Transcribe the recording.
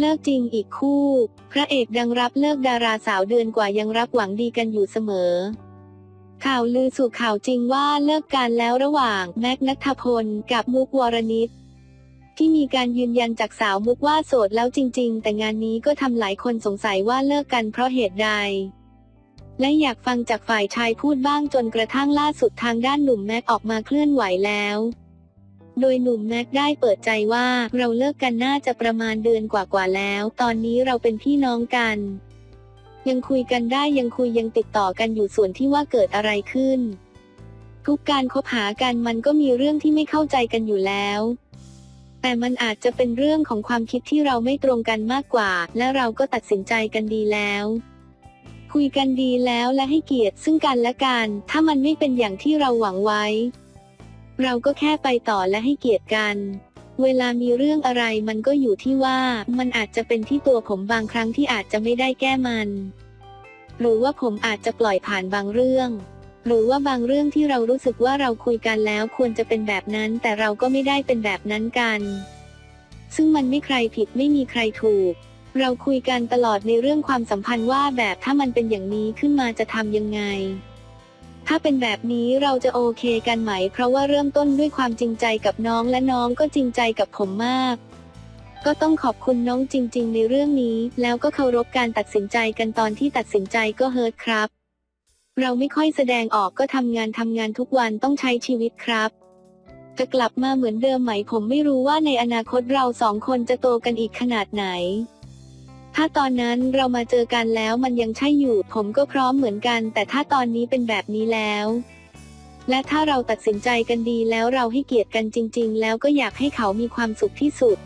เลิกจริงอีกคู่ พระเอกดังรับเลิกดาราสาวเดือนกว่ายังรับหวังดีกันอยู่เสมอ ข่าวลือสู่ข่าวจริงว่าเลิกกันแล้วระหว่างแม็กนัทพลกับมุกวรนิตที่มีการยืนยันจากสาวมุกว่าโสดแล้วจริง ๆ แต่งานนี้ก็ทำหลายคนสงสัยว่าเลิกกันเพราะเหตุใด และอยากฟังจากฝ่ายชายพูดบ้างจนกระทั่งล่าสุดทางด้านหนุ่มแม็กออกมาเคลื่อนไหวแล้ว โดยหนุ่มแม็กได้เปิดใจว่าเราเลิกกันน่าจะประมาณเดือนกว่าๆแล้ว ตอนนี้เราเป็นพี่น้องกัน ยังคุยกันได้ยังคุยยังติดต่อกันอยู่ส่วนที่ว่าเกิดอะไรขึ้น ทุกการคบหากันมันก็มีเรื่องที่ไม่เข้าใจกันอยู่แล้วแต่มันอาจจะเป็นเรื่องของความคิดที่เราไม่ตรงกันมากกว่า และเราก็ตัดสินใจกันดีแล้ว คุยกันดีแล้วและให้เกียรติซึ่งกันและกัน ถ้ามันไม่เป็นอย่างที่เราหวังไว้ เราก็แค่ไปต่อและให้เกียรติกัน เวลามีเรื่องอะไรมันก็อยู่ที่ว่ามันอาจจะเป็นที่ตัวผมบางครั้งที่อาจจะไม่ได้แก้มัน หรือว่าผมอาจจะปล่อยผ่านบางเรื่อง หรือว่าบางเรื่องที่เรารู้สึกว่าเราคุยกันแล้วควรจะเป็นแบบนั้น แต่เราก็ไม่ได้เป็นแบบนั้นกัน ซึ่งมันไม่ใครผิดไม่มีใครถูก เราคุยกันตลอดในเรื่องความสัมพันธ์ว่าแบบถ้ามันเป็นอย่างนี้ขึ้นมาจะทำยังไง ถ้าเป็นแบบนี้เราจะโอเคกันไหม เพราะว่าเริ่มต้นด้วยความจริงใจกับน้องและน้องก็จริงใจกับผมมาก ก็ต้องขอบคุณน้องจริง ๆ ในเรื่องนี้ แล้วก็เคารพการตัดสินใจกันตอนที่ตัดสินใจก็เฮิร์ตครับ เราไม่ค่อยแสดงออกก็ทำงานทำงานทุกวันต้องใช้ชีวิตครับจะกลับมาเหมือนเดิมไหมผมไม่รู้ว่าในอนาคตเราสองคนจะโตกันอีกขนาดไหน ถ้าตอนนั้นเรามาเจอกันแล้วมันยังใช่อยู่ ผมก็พร้อมเหมือนกัน แต่ถ้าตอนนี้เป็นแบบนี้แล้ว และถ้าเราตัดสินใจกันดีแล้วเราให้เกียรติกันจริง ๆ แล้วก็อยากให้เขามีความสุขที่สุด